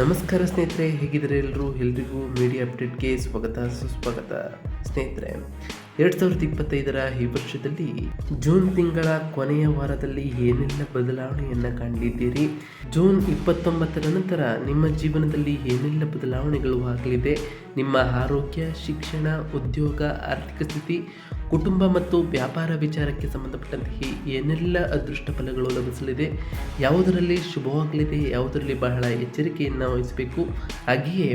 ನಮಸ್ಕಾರ ಸ್ನೇಹಿತರೆ, ಹೇಗಿದ್ದಾರೆ ಎಲ್ಲರೂ? ಎಲ್ರಿಗೂ ಮೀಡಿಯಾ ಅಪ್ಡೇಟ್ಗೆ ಸ್ವಾಗತ, ಸುಸ್ವಾಗತ. ಸ್ನೇಹಿತರೆ, ಎರಡು ಸಾವಿರದ ಇಪ್ಪತ್ತೈದರ ಈ ವರ್ಷದಲ್ಲಿ ಜೂನ್ ತಿಂಗಳ ಕೊನೆಯ ವಾರದಲ್ಲಿ ಏನೆಲ್ಲ ಬದಲಾವಣೆಯನ್ನು ಕಾಣಲಿದ್ದೀರಿ? ಜೂನ್ ಇಪ್ಪತ್ತೊಂಬತ್ತರ ನಂತರ ನಿಮ್ಮ ಜೀವನದಲ್ಲಿ ಏನೆಲ್ಲ ಬದಲಾವಣೆಗಳು ಆಗಲಿದೆ? ನಿಮ್ಮ ಆರೋಗ್ಯ, ಶಿಕ್ಷಣ, ಉದ್ಯೋಗ, ಆರ್ಥಿಕ ಸ್ಥಿತಿ ಕುಟುಂಬ ಮತ್ತು ವ್ಯಾಪಾರ ವಿಚಾರಕ್ಕೆ ಸಂಬಂಧಪಟ್ಟಂತೆ ಏನೆಲ್ಲ ಅದೃಷ್ಟ ಫಲಗಳು ಲಭಿಸಲಿದೆ, ಯಾವುದರಲ್ಲಿ ಶುಭವಾಗಲಿದೆ, ಯಾವುದರಲ್ಲಿ ಬಹಳ ಎಚ್ಚರಿಕೆಯನ್ನು ವಹಿಸಬೇಕು, ಹಾಗೆಯೇ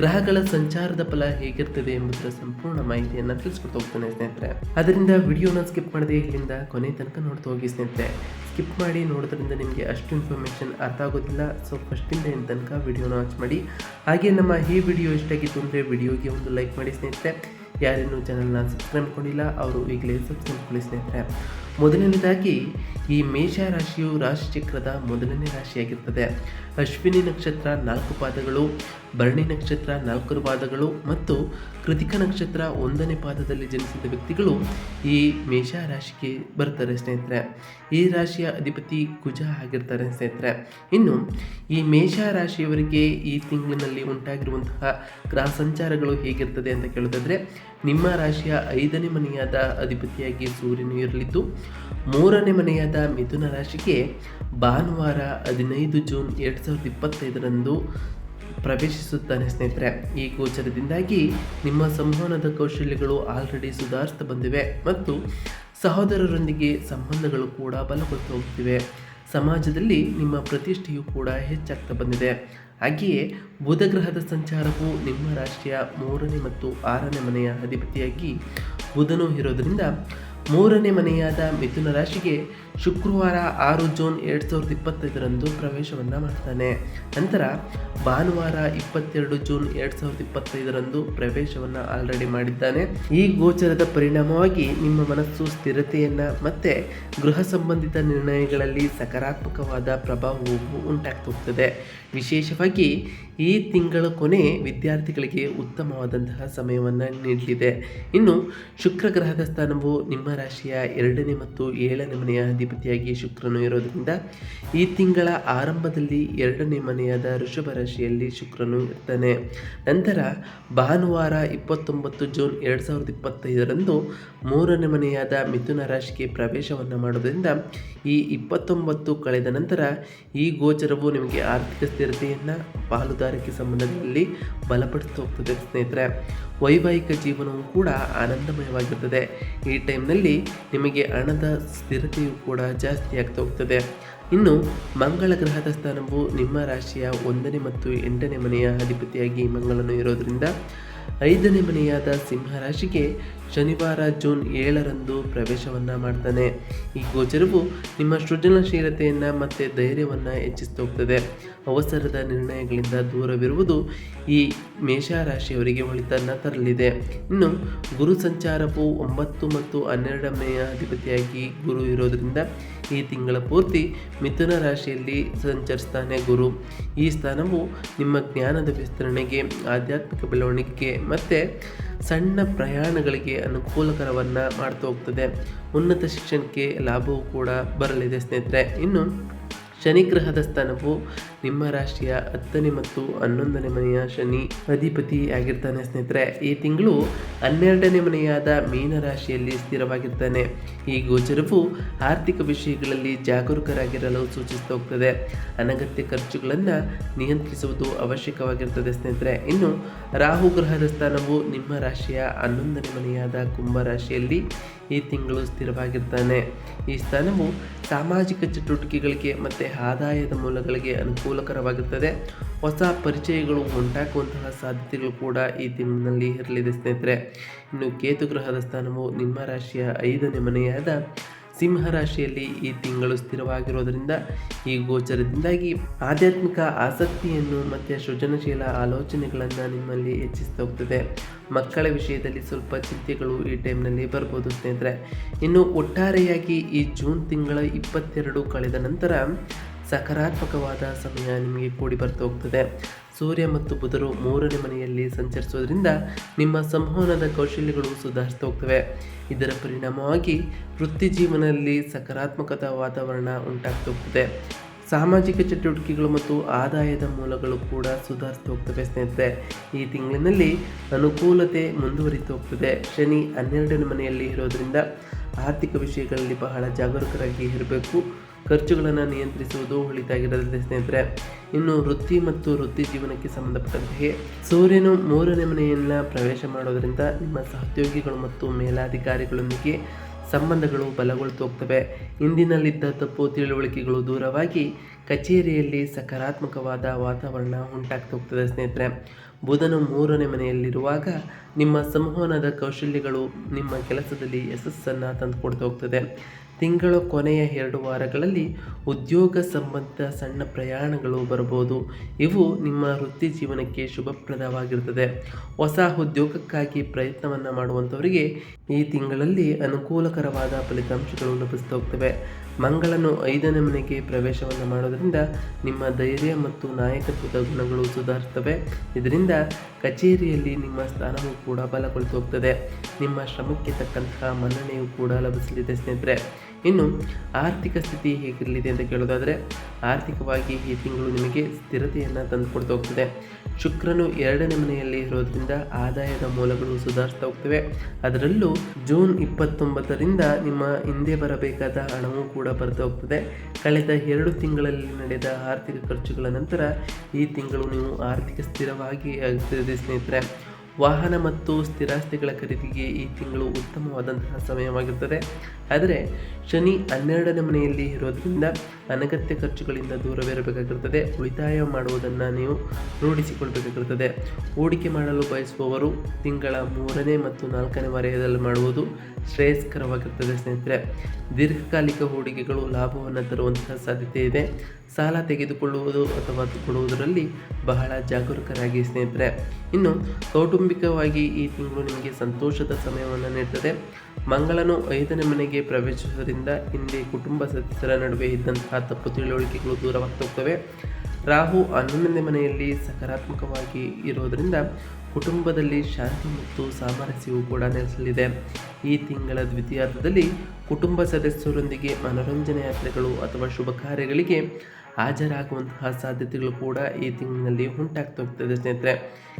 ಗ್ರಹಗಳ ಸಂಚಾರದ ಫಲ ಹೇಗಿರ್ತದೆ ಎಂಬುದರ ಸಂಪೂರ್ಣ ಮಾಹಿತಿಯನ್ನು ತಿಳಿಸ್ಕೊಡ್ತಾ ಹೋಗ್ತಾನೆ ಸ್ನೇಹಿತರೆ. ಅದರಿಂದ ವಿಡಿಯೋನ ಸ್ಕಿಪ್ ಮಾಡದೆ ಇಲ್ಲಿಂದ ಕೊನೆ ತನಕ ನೋಡ್ತಾ ಹೋಗಿ ಸ್ನೇಹಿತರೆ. ಸ್ಕಿಪ್ ಮಾಡಿ ನೋಡೋದ್ರಿಂದ ನಿಮಗೆ ಅಷ್ಟು ಇನ್ಫಾರ್ಮೇಷನ್ ಅರ್ಥ ಆಗೋದಿಲ್ಲ. ಸೊ ಫಸ್ಟಿಂದ ಏನು ತನಕ ವಿಡಿಯೋನ ವಾಚ್ ಮಾಡಿ. ಹಾಗೆ ನಮ್ಮ ಈ ವಿಡಿಯೋ ಇಷ್ಟ ಆಗಿತ್ತು ಅಂದರೆ ವಿಡಿಯೋಗೆ ಒಂದು ಲೈಕ್ ಮಾಡಿ ಸ್ನೇಹಿತರೆ. ಯಾರೇನು ಚಾನಲ್ನ ಸಬ್ಸ್ಕ್ರೈಬ್ ಮಾಡಿಲ್ಲ, ಅವರು ಈಗಲೇ ಸಬ್ಸ್ಕ್ರೈಬ್ ಮಾಡಿ ಸ್ನೇಹಿತರೆ ಮೊದಲನೇದಾಗಿ, ಈ ಮೇಷ ರಾಶಿಯು ರಾಶಿಚಕ್ರದ ಮೊದಲನೇ ರಾಶಿಯಾಗಿರ್ತದೆ. ಅಶ್ವಿನಿ ನಕ್ಷತ್ರ ನಾಲ್ಕು ಪಾದಗಳು, ಭರಣಿ ನಕ್ಷತ್ರ ನಾಲ್ಕು ಪಾದಗಳು ಮತ್ತು ಕೃತಿಕ ನಕ್ಷತ್ರ ಒಂದನೇ ಪಾದದಲ್ಲಿ ಜನಿಸಿದ ವ್ಯಕ್ತಿಗಳು ಈ ಮೇಷ ರಾಶಿಗೆ ಬರ್ತಾರೆ ಸ್ನೇಹಿತರೆ. ಈ ರಾಶಿಯ ಅಧಿಪತಿ ಕುಜ ಆಗಿರ್ತಾರೆ ಸ್ನೇಹಿತರೆ. ಇನ್ನು, ಈ ಮೇಷ ರಾಶಿಯವರಿಗೆ ಈ ತಿಂಗಳಿನಲ್ಲಿ ಉಂಟಾಗಿರುವಂತಹ ಗ್ರಹ ಸಂಚಾರಗಳು ಹೇಗಿರ್ತದೆ ಅಂತ ಕೇಳೋದಾದ್ರೆ ನಿಮ್ಮ ರಾಶಿಯ ಐದನೇ ಮನೆಯಾದ ಅಧಿಪತಿಯಾಗಿ ಸೂರ್ಯನು ಇರಲಿದ್ದು, ಮೂರನೇ ಮನೆಯಾದ ಮಿಥುನ ರಾಶಿಗೆ ಭಾನುವಾರ ಹದಿನೈದು ಜೂನ್ ಎರಡು ಸಾವಿರದ ಇಪ್ಪತ್ತೈದರಂದು ಪ್ರವೇಶಿಸುತ್ತಾನೆ ಸ್ನೇಹಿತರೆ. ಈ ಗೋಚರದಿಂದಾಗಿ ನಿಮ್ಮ ಸಂವಹನದ ಕೌಶಲ್ಯಗಳು ಆಲ್ರೆಡಿ ಸುಧಾರಿಸ್ತಾ ಬಂದಿವೆ ಮತ್ತು ಸಹೋದರರೊಂದಿಗೆ ಸಂಬಂಧಗಳು ಕೂಡ ಬಲಗೊಳ್ತಾ ಹೋಗ್ತಿವೆ. ಸಮಾಜದಲ್ಲಿ ನಿಮ್ಮ ಪ್ರತಿಷ್ಠೆಯು ಕೂಡ ಹೆಚ್ಚಾಗ್ತಾ ಬಂದಿದೆ. ಹಾಗೆಯೇ ಬುಧ ಗ್ರಹದ ಸಂಚಾರವು ನಿಮ್ಮ ರಾಶಿಯ ಮೂರನೇ ಮತ್ತು ಆರನೇ ಮನೆಯ ಅಧಿಪತಿಯಾಗಿ ಬುಧನು ಇರೋದರಿಂದ ಮೂರನೇ ಮನೆಯಾದ ಮಿಥುನ ರಾಶಿಗೆ ಶುಕ್ರವಾರ ಆರು ಜೂನ್ ಎರಡು ಸಾವಿರದ ಇಪ್ಪತ್ತೈದರಂದು ಪ್ರವೇಶವನ್ನು ಮಾಡ್ತಾನೆ. ನಂತರ ಭಾನುವಾರ ಇಪ್ಪತ್ತೆರಡು ಜೂನ್ ಎರಡು ಸಾವಿರದ ಇಪ್ಪತ್ತೈದರಂದು ಪ್ರವೇಶವನ್ನು ಆಲ್ರೆಡಿ ಮಾಡಿದ್ದಾನೆ. ಈ ಗೋಚರದ ಪರಿಣಾಮವಾಗಿ ನಿಮ್ಮ ಮನಸ್ಸು ಸ್ಥಿರತೆಯನ್ನು ಮತ್ತು ಗೃಹ ಸಂಬಂಧಿತ ನಿರ್ಣಯಗಳಲ್ಲಿ ಸಕಾರಾತ್ಮಕವಾದ ಪ್ರಭಾವವು ಉಂಟಾಗ್ತೋಗ್ತದೆ ವಿಶೇಷವಾಗಿ ಈ ತಿಂಗಳ ಕೊನೆ ವಿದ್ಯಾರ್ಥಿಗಳಿಗೆ ಉತ್ತಮವಾದಂತಹ ಸಮಯವನ್ನು ನೀಡಲಿದೆ ಇನ್ನು ಶುಕ್ರ ಗ್ರಹದ ಸ್ಥಾನವು ನಿಮ್ಮ ರಾಶಿಯ ಎರಡನೇ ಮತ್ತು ಏಳನೇ ಮನೆಯ ಅಧಿಪತಿಯಾಗಿ ಶುಕ್ರನು ಇರೋದರಿಂದ ಈ ತಿಂಗಳ ಆರಂಭದಲ್ಲಿ ಎರಡನೇ ಮನೆಯಾದ ಋಷಭ ರಾಶಿಯಲ್ಲಿ ಶುಕ್ರನು ಇರ್ತಾನೆ. ನಂತರ ಭಾನುವಾರ ಇಪ್ಪತ್ತೊಂಬತ್ತು ಜೂನ್ ಎರಡು ಸಾವಿರದ ಇಪ್ಪತ್ತೈದರಂದು ಮೂರನೇ ಮನೆಯಾದ ಮಿಥುನ ರಾಶಿಗೆ ಪ್ರವೇಶವನ್ನು ಮಾಡೋದ್ರಿಂದ ಈ ಇಪ್ಪತ್ತೊಂಬತ್ತು ಕಳೆದ ನಂತರ ಈ ಗೋಚರವು ನಿಮಗೆ ಆರ್ಥಿಕ ಸ್ಥಿರತೆಯನ್ನು ಪಾಲುದಾರಿಕೆ ಸಂಬಂಧದಲ್ಲಿ ಬಲಪಡಿಸ್ತಾ ಹೋಗ್ತದೆ ಸ್ನೇಹಿತರೆ. ವೈವಾಹಿಕ ಜೀವನವು ಕೂಡ ಆನಂದಮಯವಾಗಿರ್ತದೆ. ಈ ಟೈಮ್ನಲ್ಲಿ ನಿಮಗೆ ಹಣದ ಸ್ಥಿರತೆಯು ಕೂಡ ಜಾಸ್ತಿ ಆಗ್ತಾ ಹೋಗ್ತದೆ. ಇನ್ನು ಮಂಗಳ ಗ್ರಹದ ಸ್ಥಾನವು ನಿಮ್ಮ ರಾಶಿಯ ಒಂದನೇ ಮತ್ತು ಎಂಟನೇ ಮನೆಯ ಅಧಿಪತಿಯಾಗಿ ಮಂಗಳನು ಇರೋದರಿಂದ ಐದನೇ ಮನೆಯಾದ ಸಿಂಹ ರಾಶಿಗೆ ಶನಿವಾರ ಜೂನ್ ಏಳರಂದು ಪ್ರವೇಶವನ್ನು ಮಾಡ್ತಾನೆ. ಈ ಗೋಚರವು ನಿಮ್ಮ ಸೃಜನಶೀಲತೆಯನ್ನು ಮತ್ತು ಧೈರ್ಯವನ್ನು ಹೆಚ್ಚಿಸ್ತಾ ಹೋಗ್ತದೆ. ಅವಸರದ ನಿರ್ಣಯಗಳಿಂದ ದೂರವಿರುವುದು ಈ ಮೇಷರಾಶಿಯವರಿಗೆ ಒಳಿತನ್ನು ತರಲಿದೆ. ಇನ್ನು ಗುರು ಸಂಚಾರವು ಒಂಬತ್ತು ಮತ್ತು ಹನ್ನೆರಡನೆಯ ಅಧಿಪತಿಯಾಗಿ ಗುರು ಇರೋದರಿಂದ ಈ ತಿಂಗಳ ಪೂರ್ತಿ ಮಿಥುನ ರಾಶಿಯಲ್ಲಿ ಸಂಚರಿಸ್ತಾನೆ ಗುರು. ಈ ಸ್ಥಾನವು ನಿಮ್ಮ ಜ್ಞಾನದ ವಿಸ್ತರಣೆಗೆ, ಆಧ್ಯಾತ್ಮಿಕ ಬೆಳವಣಿಗೆಗೆ ಮತ್ತು ಸಣ್ಣ ಪ್ರಯಾಣಗಳಿಗೆ ಅನುಕೂಲಕರವನ್ನು ಮಾಡ್ತಾ ಹೋಗ್ತದೆ. ಉನ್ನತ ಶಿಕ್ಷಣಕ್ಕೆ ಲಾಭವೂ ಕೂಡ ಬರಲಿದೆ ಸ್ನೇಹಿತರೆ. ಇನ್ನು ಶನಿ ಗ್ರಹದ ಸ್ಥಾನವು ನಿಮ್ಮ ರಾಶಿಯ ಹತ್ತನೇ ಮತ್ತು ಹನ್ನೊಂದನೇ ಮನೆಯ ಶನಿ ಅಧಿಪತಿ ಆಗಿರ್ತಾನೆ ಸ್ನೇಹಿತರೆ. ಈ ತಿಂಗಳು ಹನ್ನೆರಡನೇ ಮನೆಯಾದ ಮೀನ ರಾಶಿಯಲ್ಲಿ ಸ್ಥಿರವಾಗಿರ್ತಾನೆ. ಈ ಗೋಚರವು ಆರ್ಥಿಕ ವಿಷಯಗಳಲ್ಲಿ ಜಾಗರೂಕರಾಗಿರಲು ಸೂಚಿಸ್ತಾ ಹೋಗ್ತದೆ. ಅನಗತ್ಯ ಖರ್ಚುಗಳನ್ನು ನಿಯಂತ್ರಿಸುವುದು ಅವಶ್ಯಕವಾಗಿರ್ತದೆ ಸ್ನೇಹಿತರೆ. ಇನ್ನು ರಾಹು ಗ್ರಹದ ಸ್ಥಾನವು ನಿಮ್ಮ ರಾಶಿಯ ಹನ್ನೊಂದನೇ ಮನೆಯಾದ ಕುಂಭ ರಾಶಿಯಲ್ಲಿ ಈ ತಿಂಗಳು ಸ್ಥಿರವಾಗಿರ್ತಾನೆ ಈ ಸ್ಥಾನವು ಸಾಮಾಜಿಕ ಚಟುವಟಿಕೆಗಳಿಗೆ ಮತ್ತು ಆದಾಯದ ಮೂಲಗಳಿಗೆ ಅನುಕೂಲಕರವಾಗಿರ್ತದೆ. ಹೊಸ ಪರಿಚಯಗಳು ಉಂಟಾಗುವಂತಹ ಸಾಧ್ಯತೆಗಳು ಕೂಡ ಈ ತಿಂಗಳಿನಲ್ಲಿ ಇರಲಿದೆ ಸ್ನೇಹಿತರೆ. ಇನ್ನು ಕೇತು ಗ್ರಹದ ಸ್ಥಾನವು ನಿಮ್ಮ ರಾಶಿಯ ಐದನೇ ಮನೆಯಾದ ಸಿಂಹ ರಾಶಿಯಲ್ಲಿ ಈ ತಿಂಗಳು ಸ್ಥಿರವಾಗಿರೋದರಿಂದ ಈ ಗೋಚರದಿಂದಾಗಿ ಆಧ್ಯಾತ್ಮಿಕ ಆಸಕ್ತಿಯನ್ನು ಮತ್ತು ಸೃಜನಶೀಲ ಆಲೋಚನೆಗಳನ್ನು ನಿಮ್ಮಲ್ಲಿ ಹೆಚ್ಚಿಸ್ತಾ ಹೋಗ್ತದೆ. ಮಕ್ಕಳ ವಿಷಯದಲ್ಲಿ ಸ್ವಲ್ಪ ಚಿಂತೆಗಳು ಈ ಟೈಮ್ನಲ್ಲಿ ಬರ್ಬೋದು ಸ್ನೇಹಿತರೆ. ಇನ್ನು ಒಟ್ಟಾರೆಯಾಗಿ ಈ ಜೂನ್ ತಿಂಗಳ ಇಪ್ಪತ್ತೆರಡು ಕಳೆದ ನಂತರ ಸಕಾರಾತ್ಮಕವಾದ ಸಮಯ ನಿಮಗೆ ಕೂಡಿ ಬರ್ತಾ ಹೋಗ್ತದೆ. ಸೂರ್ಯ ಮತ್ತು ಬುಧರು ಮೂರನೇ ಮನೆಯಲ್ಲಿ ಸಂಚರಿಸೋದ್ರಿಂದ ನಿಮ್ಮ ಸಂವಹನದ ಕೌಶಲ್ಯಗಳು ಸುಧಾರಿಸ್ತಾ ಹೋಗ್ತವೆ. ಇದರ ಪರಿಣಾಮವಾಗಿ ವೃತ್ತಿ ಜೀವನದಲ್ಲಿ ಸಕಾರಾತ್ಮಕದ ವಾತಾವರಣ ಉಂಟಾಗ್ತಾ ಹೋಗ್ತದೆ. ಸಾಮಾಜಿಕ ಚಟುವಟಿಕೆಗಳು ಮತ್ತು ಆದಾಯದ ಮೂಲಗಳು ಕೂಡ ಸುಧಾರಿಸ್ತಾ ಹೋಗ್ತವೆ ಸ್ನೇಹಿತರೆ. ಈ ತಿಂಗಳಿನಲ್ಲಿ ಅನುಕೂಲತೆ ಮುಂದುವರಿತು ಹೋಗ್ತದೆ. ಶನಿ ಹನ್ನೆರಡನೇ ಮನೆಯಲ್ಲಿ ಇರೋದ್ರಿಂದ ಆರ್ಥಿಕ ವಿಷಯಗಳಲ್ಲಿ ಬಹಳ ಜಾಗರೂಕರಾಗಿ ಇರಬೇಕು. ಖರ್ಚುಗಳನ್ನು ನಿಯಂತ್ರಿಸುವುದು ಒಳಿತಾಗಿರಲಿದೆ ಸ್ನೇಹಿತರೆ. ಇನ್ನು ವೃತ್ತಿ ಮತ್ತು ವೃತ್ತಿ ಜೀವನಕ್ಕೆ ಸಂಬಂಧಪಟ್ಟಂತೆ ಸೂರ್ಯನು ಮೂರನೇ ಮನೆಯನ್ನು ಪ್ರವೇಶ ಮಾಡೋದರಿಂದ ನಿಮ್ಮ ಸಹೋದ್ಯೋಗಿಗಳು ಮತ್ತು ಮೇಲಾಧಿಕಾರಿಗಳೊಂದಿಗೆ ಸಂಬಂಧಗಳು ಬಲಗೊಳ್ತು ಹೋಗ್ತವೆ ಇಂದಿನಲ್ಲಿದ್ದ ತಪ್ಪು ತಿಳುವಳಿಕೆಗಳು ದೂರವಾಗಿ ಕಚೇರಿಯಲ್ಲಿ ಸಕಾರಾತ್ಮಕವಾದ ವಾತಾವರಣ ಉಂಟಾಗ್ತಾ ಹೋಗ್ತದೆ ಸ್ನೇಹಿತರೆ. ಬುಧನು ಮೂರನೇ ಮನೆಯಲ್ಲಿರುವಾಗ ನಿಮ್ಮ ಸಂವಹನದ ಕೌಶಲ್ಯಗಳು ನಿಮ್ಮ ಕೆಲಸದಲ್ಲಿ ಯಶಸ್ಸನ್ನು ತಂದುಕೊಡ್ತಾ ಹೋಗ್ತದೆ ತಿಂಗಳ ಕೊನೆಯ ಎರಡು ವಾರಗಳಲ್ಲಿ ಉದ್ಯೋಗ ಸಂಬಂಧ ಸಣ್ಣ ಪ್ರಯಾಣಗಳು ಬರಬಹುದು. ಇವು ನಿಮ್ಮ ವೃತ್ತಿ ಜೀವನಕ್ಕೆ ಶುಭಪ್ರದವಾಗಿರುತ್ತದೆ. ಹೊಸ ಉದ್ಯೋಗಕ್ಕಾಗಿ ಪ್ರಯತ್ನವನ್ನು ಮಾಡುವಂಥವರಿಗೆ ಈ ತಿಂಗಳಲ್ಲಿ ಅನುಕೂಲಕರವಾದ ಫಲಿತಾಂಶಗಳು ಲಭಿಸ್ತಾ ಹೋಗ್ತವೆ. ಮಂಗಳನು ಐದನೇ ಮನೆಗೆ ಪ್ರವೇಶವನ್ನು ಮಾಡೋದರಿಂದ ನಿಮ್ಮ ಧೈರ್ಯ ಮತ್ತು ನಾಯಕತ್ವದ ಗುಣಗಳು ಸುಧಾರಿಸ್ತವೆ ಇದರಿಂದ ಕಚೇರಿಯಲ್ಲಿ ನಿಮ್ಮ ಸ್ಥಾನವೂ ಕೂಡ ಬಲಗೊಳಿಸೋಗ್ತದೆ ನಿಮ್ಮ ಶ್ರಮಕ್ಕೆ ತಕ್ಕಂತಹ ಮನ್ನಣೆಯು ಕೂಡ ಲಭಿಸಲಿದೆ ಸ್ನೇಹಿತರೆ. ಇನ್ನು ಆರ್ಥಿಕ ಸ್ಥಿತಿ ಹೇಗಿರಲಿದೆ ಅಂತ ಕೇಳೋದಾದರೆ, ಆರ್ಥಿಕವಾಗಿ ಈ ತಿಂಗಳು ನಿಮಗೆ ಸ್ಥಿರತೆಯನ್ನು ತಂದುಕೊಡ್ತಾ ಹೋಗ್ತದೆ. ಶುಕ್ರನು ಎರಡನೇ ಮನೆಯಲ್ಲಿ ಇರೋದ್ರಿಂದ ಆದಾಯದ ಮೂಲಗಳು ಸುಧಾರಿಸ್ತಾ ಹೋಗ್ತವೆ. ಅದರಲ್ಲೂ ಜೂನ್ ಇಪ್ಪತ್ತೊಂಬತ್ತರಿಂದ ನಿಮ್ಮ ಹಿಂದೆ ಬರಬೇಕಾದ ಹಣವೂ ಕೂಡ ಬರ್ತಾ ಹೋಗ್ತದೆ. ಕಳೆದ ಎರಡು ತಿಂಗಳಲ್ಲಿ ನಡೆದ ಆರ್ಥಿಕ ಖರ್ಚುಗಳ ನಂತರ ಈ ತಿಂಗಳು ನೀವು ಆರ್ಥಿಕ ಸ್ಥಿರವಾಗಿ ಸ್ನೇಹಿತರೆ. ವಾಹನ ಮತ್ತು ಸ್ಥಿರಾಸ್ತಿಗಳ ಖರೀದಿಗೆ ಈ ತಿಂಗಳು ಉತ್ತಮವಾದಂತಹ ಸಮಯವಾಗಿರುತ್ತದೆ. ಆದರೆ ಶನಿ ಹನ್ನೆರಡನೇ ಮನೆಯಲ್ಲಿ ಇರೋದರಿಂದ ಅನಗತ್ಯ ಖರ್ಚುಗಳಿಂದ ದೂರವಿರಬೇಕಾಗಿರ್ತದೆ ಉಳಿತಾಯ ಮಾಡುವುದನ್ನು ನೀವು ರೂಢಿಸಿಕೊಳ್ಬೇಕಾಗಿರುತ್ತದೆ. ಹೂಡಿಕೆ ಮಾಡಲು ಬಯಸುವವರು ತಿಂಗಳ ಮೂರನೇ ಮತ್ತು ನಾಲ್ಕನೇ ವಲಯದಲ್ಲಿ ಮಾಡುವುದು ಶ್ರೇಯಸ್ಕರವಾಗಿರ್ತದೆ ಸ್ನೇಹಿತರೆ. ದೀರ್ಘಕಾಲಿಕ ಹೂಡಿಕೆಗಳು ಲಾಭವನ್ನು ತರುವಂತಹ ಸಾಧ್ಯತೆ ಇದೆ. ಸಾಲ ತೆಗೆದುಕೊಳ್ಳುವುದು ಅಥವಾ ಕೊಡುವುದರಲ್ಲಿ ಬಹಳ ಜಾಗರೂಕರಾಗಿ ಸ್ನೇಹಿತರೆ. ಇನ್ನು ಕೌಟುಂಬಿಕವಾಗಿ ಈ ತಿಂಗಳು ನಿಮಗೆ ಸಂತೋಷದ ಸಮಯವನ್ನು ನೀಡ್ತದೆ. ಮಂಗಳನು ಐದನೇ ಮನೆಗೆ ಪ್ರವೇಶಿಸುವುದರಿಂದ ಹಿಂದೆ ಕುಟುಂಬ ಸದಸ್ಯರ ನಡುವೆ ಇದ್ದಂತಹ ತಪ್ಪು ತಿಳುವಳಿಕೆಗಳು ದೂರವಾಗ್ತೋಗ್ತವೆ. ರಾಹು ಹನ್ನೊಂದನೇ ಮನೆಯಲ್ಲಿ ಸಕಾರಾತ್ಮಕವಾಗಿ ಇರೋದರಿಂದ ಕುಟುಂಬದಲ್ಲಿ ಶಾಂತಿ ಮತ್ತು ಸಾಮರಸ್ಯವು ಕೂಡ ನೆಲೆಸಲಿದೆ. ಈ ತಿಂಗಳ ದ್ವಿತೀಯಾರ್ಧದಲ್ಲಿ ಕುಟುಂಬ ಸದಸ್ಯರೊಂದಿಗೆ ಮನೋರಂಜನೆ ಯಾತ್ರೆಗಳು ಅಥವಾ ಶುಭ ಕಾರ್ಯಗಳಿಗೆ ಹಾಜರಾಗುವಂತಹ ಸಾಧ್ಯತೆಗಳು ಕೂಡ ಈ ತಿಂಗಳಿನಲ್ಲಿ ಉಂಟಾಗ್ತಾ ಹೋಗ್ತದೆ ಸ್ನೇಹಿತರೆ.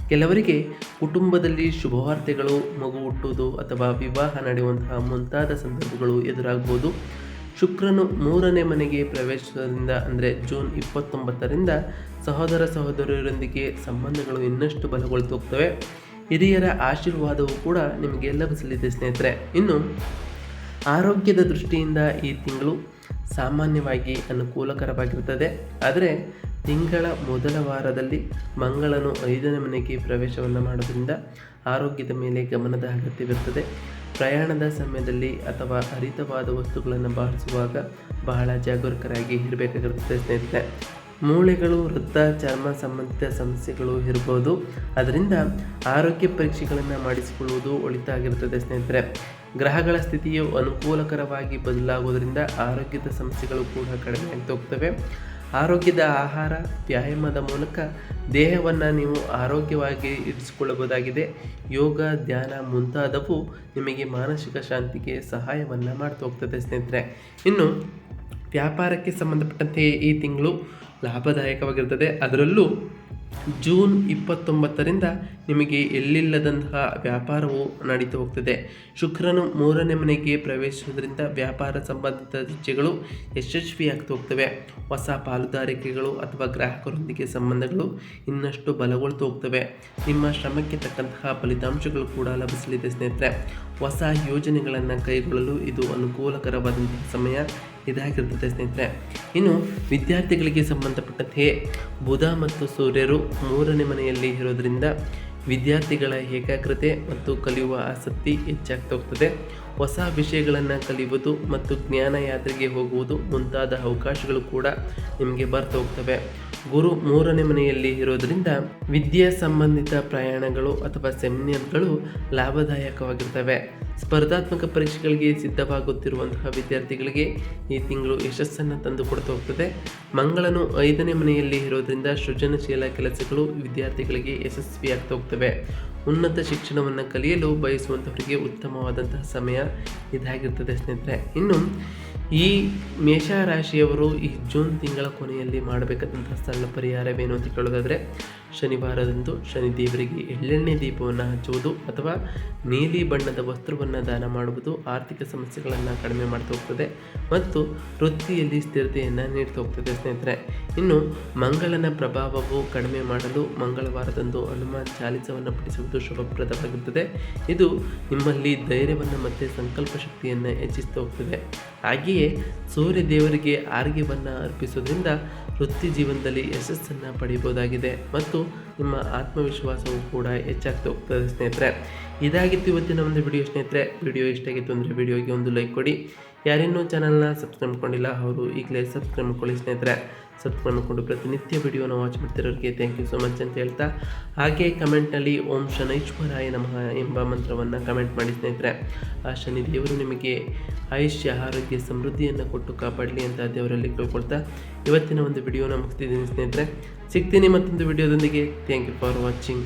ಕೆಲವರಿಗೆ ಕುಟುಂಬದಲ್ಲಿ ಶುಭವಾರ್ತೆಗಳು, ಮಗು ಹುಟ್ಟುವುದು ಅಥವಾ ವಿವಾಹ ನಡೆಯುವಂತಹ ಮುಂತಾದ ಸಂದರ್ಭಗಳು ಎದುರಾಗ್ಬೋದು. ಶುಕ್ರನು ಮೂರನೇ ಮನೆಗೆ ಪ್ರವೇಶದಿಂದ, ಅಂದರೆ ಜೂನ್ ಇಪ್ಪತ್ತೊಂಬತ್ತರಿಂದ ಸಹೋದರ ಸಹೋದರಿಯರೊಂದಿಗೆ ಸಂಬಂಧಗಳು ಇನ್ನಷ್ಟು ಬಲಗೊಳ್ತಾ ಹೋಗ್ತವೆ. ಹಿರಿಯರ ಆಶೀರ್ವಾದವು ಕೂಡ ನಿಮಗೆ ಲಭಿಸಲಿದೆ ಸ್ನೇಹಿತರೆ. ಇನ್ನು, ಆರೋಗ್ಯದ ದೃಷ್ಟಿಯಿಂದ ಈ ತಿಂಗಳು ಸಾಮಾನ್ಯವಾಗಿ ಅನುಕೂಲಕರವಾಗಿರುತ್ತದೆ. ಆದರೆ ತಿಂಗಳ ಮೊದಲ ವಾರದಲ್ಲಿ ಮಂಗಳನು ಐದನೇ ಮನೆಗೆ ಪ್ರವೇಶವನ್ನು ಮಾಡೋದ್ರಿಂದ ಆರೋಗ್ಯದ ಮೇಲೆ ಗಮನದ ಅಗತ್ಯವಿರುತ್ತದೆ ಪ್ರಯಾಣದ ಸಮಯದಲ್ಲಿ ಅಥವಾ ಹರಿತವಾದ ವಸ್ತುಗಳನ್ನು ಬಳಸುವಾಗ ಬಹಳ ಜಾಗರೂಕರಾಗಿ ಇರಬೇಕಾಗಿರುತ್ತದೆ ಸ್ನೇಹಿತರೆ. ಮೂಳೆಗಳು ವೃತ್ತ ಚರ್ಮ ಸಂಬಂಧಿತ ಸಮಸ್ಯೆಗಳು ಇರ್ಬೋದು. ಅದರಿಂದ ಆರೋಗ್ಯ ಪರೀಕ್ಷೆಗಳನ್ನು ಮಾಡಿಸಿಕೊಳ್ಳುವುದು ಒಳಿತಾಗಿರುತ್ತದೆ ಸ್ನೇಹಿತರೆ. ಗ್ರಹಗಳ ಸ್ಥಿತಿಯು ಅನುಕೂಲಕರವಾಗಿ ಬದಲಾಗುವುದರಿಂದ ಆರೋಗ್ಯದ ಸಮಸ್ಯೆಗಳು ಕೂಡ ಕಡಿಮೆ ಆಗ್ತಾ ಹೋಗ್ತವೆ. ಆರೋಗ್ಯದ ಆಹಾರ, ವ್ಯಾಯಾಮದ ಮೂಲಕ ದೇಹವನ್ನು ನೀವು ಆರೋಗ್ಯವಾಗಿ ಇರಿಸಿಕೊಳ್ಳಬಹುದಾಗಿದೆ. ಯೋಗ, ಧ್ಯಾನ ಮುಂತಾದವು ನಿಮಗೆ ಮಾನಸಿಕ ಶಾಂತಿಗೆ ಸಹಾಯವನ್ನು ಮಾಡ್ತಾ ಹೋಗ್ತದೆ ಸ್ನೇಹಿತರೆ. ಇನ್ನು ವ್ಯಾಪಾರಕ್ಕೆ ಸಂಬಂಧಪಟ್ಟಂತೆ ಈ ತಿಂಗಳು ಲಾಭದಾಯಕವಾಗಿರ್ತದೆ ಅದರಲ್ಲೂ ಜೂನ್ ಇಪ್ಪತ್ತೊಂಬತ್ತರಿಂದ ನಿಮಗೆ ಎಲ್ಲಿಲ್ಲದಂತಹ ವ್ಯಾಪಾರವು ನಡೀತು ಹೋಗ್ತದೆ. ಶುಕ್ರನು ಮೂರನೇ ಮನೆಗೆ ಪ್ರವೇಶಿಸುವುದರಿಂದ ವ್ಯಾಪಾರ ಸಂಬಂಧಿತ ಚರ್ಚೆಗಳು ಯಶಸ್ವಿಯಾಗ್ತಾ ಹೋಗ್ತವೆ. ಹೊಸ ಪಾಲುದಾರಿಕೆಗಳು ಅಥವಾ ಗ್ರಾಹಕರೊಂದಿಗೆ ಸಂಬಂಧಗಳು ಇನ್ನಷ್ಟು ಬಲಗೊಳ್ತಾ ಹೋಗ್ತವೆ. ನಿಮ್ಮ ಶ್ರಮಕ್ಕೆ ತಕ್ಕಂತಹ ಫಲಿತಾಂಶಗಳು ಕೂಡ ಲಭಿಸಲಿದೆ ಸ್ನೇಹಿತರೆ. ಹೊಸ ಯೋಜನೆಗಳನ್ನು ಕೈಗೊಳ್ಳಲು ಇದು ಅನುಕೂಲಕರವಾದಂತಹ ಸಮಯ ಇದಾಗಿರ್ತದೆ ಸ್ನೇಹಿತರೆ. ಇನ್ನು ವಿದ್ಯಾರ್ಥಿಗಳಿಗೆ ಸಂಬಂಧಪಟ್ಟಂತೆ ಬುಧ ಮತ್ತು ಸೂರ್ಯರು ಮೂರನೇ ಮನೆಯಲ್ಲಿ ಇರೋದರಿಂದ ವಿದ್ಯಾರ್ಥಿಗಳ ಏಕಾಗ್ರತೆ ಮತ್ತು ಕಲಿಯುವ ಆಸಕ್ತಿ ಹೆಚ್ಚಾಗ್ತಾ ಹೋಗ್ತದೆ ಹೊಸ ವಿಷಯಗಳನ್ನು ಕಲಿಯುವುದು ಮತ್ತು ಜ್ಞಾನ ಯಾತ್ರೆಗೆ ಹೋಗುವುದು ಮುಂತಾದ ಅವಕಾಶಗಳು ಕೂಡ ನಿಮಗೆ ಬರ್ತಾ ಹೋಗ್ತವೆ. ಗುರು ಮೂರನೇ ಮನೆಯಲ್ಲಿ ಇರೋದರಿಂದ ವಿದ್ಯಾ ಸಂಬಂಧಿತ ಪ್ರಯಾಣಗಳು ಅಥವಾ ಸೆಮಿನಾರ್ಗಳು ಲಾಭದಾಯಕವಾಗಿರ್ತವೆ. ಸ್ಪರ್ಧಾತ್ಮಕ ಪರೀಕ್ಷೆಗಳಿಗೆ ಸಿದ್ಧವಾಗುತ್ತಿರುವಂತಹ ವಿದ್ಯಾರ್ಥಿಗಳಿಗೆ ಈ ತಿಂಗಳು ಯಶಸ್ಸನ್ನು ತಂದು ಕೊಡ್ತಾ ಹೋಗ್ತದೆ. ಮಂಗಳನು ಐದನೇ ಮನೆಯಲ್ಲಿ ಇರೋದ್ರಿಂದ ಸೃಜನಶೀಲ ಕೆಲಸಗಳು ವಿದ್ಯಾರ್ಥಿಗಳಿಗೆ ಯಶಸ್ವಿಯಾಗ್ತಾ ಹೋಗ್ತವೆ. ಉನ್ನತ ಶಿಕ್ಷಣವನ್ನು ಕಲಿಯಲು ಬಯಸುವಂಥವರಿಗೆ ಉತ್ತಮವಾದಂತಹ ಸಮಯ ಇದಾಗಿರ್ತದೆ ಸ್ನೇಹಿತರೆ. ಇನ್ನು ಈ ಮೇಷರಾಶಿಯವರು ಈ ಜೂನ್ ತಿಂಗಳ ಕೊನೆಯಲ್ಲಿ ಮಾಡಬೇಕಾದಂಥ ಸಣ್ಣ ಪರಿಹಾರವೇನು ಅಂತ ಕೇಳೋದಾದರೆ, ಶನಿವಾರದಂದು ಶನಿ ದೇವರಿಗೆ ಎಳ್ಳೆಣ್ಣೆ ದೀಪವನ್ನು ಹಚ್ಚುವುದು ಅಥವಾ ನೀಲಿ ಬಣ್ಣದ ವಸ್ತ್ರವನ್ನು ದಾನ ಮಾಡುವುದು ಆರ್ಥಿಕ ಸಮಸ್ಯೆಗಳನ್ನು ಕಡಿಮೆ ಮಾಡ್ತಾ ಹೋಗ್ತದೆ ಮತ್ತು ವೃತ್ತಿಯಲ್ಲಿ ಸ್ಥಿರತೆಯನ್ನು ನೀಡ್ತಾ ಹೋಗ್ತದೆ ಸ್ನೇಹಿತರೆ. ಇನ್ನು ಮಂಗಳನ ಪ್ರಭಾವವು ಕಡಿಮೆ ಮಾಡಲು ಮಂಗಳವಾರದಂದು ಹನುಮಾನ್ ಚಾಲಿಸವನ್ನು ಪಡಿಸುವುದು ಶುಭಪ್ರದವಾಗಿರುತ್ತದೆ ಇದು ನಿಮ್ಮಲ್ಲಿ ಧೈರ್ಯವನ್ನು ಮತ್ತು ಸಂಕಲ್ಪ ಶಕ್ತಿಯನ್ನು ಹೆಚ್ಚಿಸ್ತಾ ಹೋಗ್ತದೆ. ಹಾಗೆಯೇ ಸೂರ್ಯ ದೇವರಿಗೆ ಆರೋಗ್ಯವನ್ನು ಅರ್ಪಿಸೋದ್ರಿಂದ ವೃತ್ತಿ ಜೀವನದಲ್ಲಿ ಯಶಸ್ಸನ್ನು ಪಡೆಯಬಹುದಾಗಿದೆ ಮತ್ತು ನಿಮ್ಮ ಆತ್ಮವಿಶ್ವಾಸವು ಕೂಡ ಹೆಚ್ಚಾಗ್ತಾ ಹೋಗ್ತದೆ ಸ್ನೇಹಿತರೆ. ಇದಾಗಿತ್ತು ಇವತ್ತಿನ ಒಂದು ವಿಡಿಯೋ ಸ್ನೇಹಿತರೆ. ವಿಡಿಯೋ ಇಷ್ಟ ಆಗಿತ್ತು ಅಂದರೆ ವಿಡಿಯೋಗೆ ಒಂದು ಲೈಕ್ ಕೊಡಿ. ಯಾರಿನ್ನೂ ಚಾನಲ್ನ ಸಬ್ಸ್ಕ್ರೈಬ್ ಮಾಡ್ಕೊಂಡಿಲ್ಲ, ಅವರು ಈಗಲೇ ಸಬ್ಸ್ಕ್ರೈಬ್ ಮಾಡ್ಕೊಳ್ಳಿ ಸ್ನೇಹಿತರೆ. ಸಬ್ಸ್ಕ್ರೈಬ್ ಮಾಡಿಕೊಂಡು ಪ್ರತಿನಿತ್ಯ ವಿಡಿಯೋನ ವಾಚ್ ಮಾಡ್ತಿರೋರಿಗೆ ಥ್ಯಾಂಕ್ ಯು ಸೋ ಮಚ್ ಅಂತ ಹೇಳ್ತಾ, ಹಾಗೆ ಕಮೆಂಟ್ನಲ್ಲಿ ಓಂ ಶನೈಶ್ವರಾಯ ನಮಃ ಎಂಬ ಮಂತ್ರವನ್ನು ಕಮೆಂಟ್ ಮಾಡಿ ಸ್ನೇಹಿತರೆ. ಆ ಶನಿ ದೇವರು ನಿಮಗೆ ಆಯುಷ್ಯ, ಆರೋಗ್ಯ, ಸಮೃದ್ಧಿಯನ್ನು ಕೊಟ್ಟು ಕಾಪಾಡಲಿ ಅಂತ ದೇವರಲ್ಲಿ ಕೇಳ್ಕೊಳ್ತಾ ಇವತ್ತಿನ ಒಂದು ವಿಡಿಯೋನ ಮುಗಿಸ್ತಿದ್ದೀನಿ ಸ್ನೇಹಿತರೆ. ಸಿಗ್ತೀನಿ ಮತ್ತೊಂದು ವಿಡಿಯೋದೊಂದಿಗೆ. Thank you for watching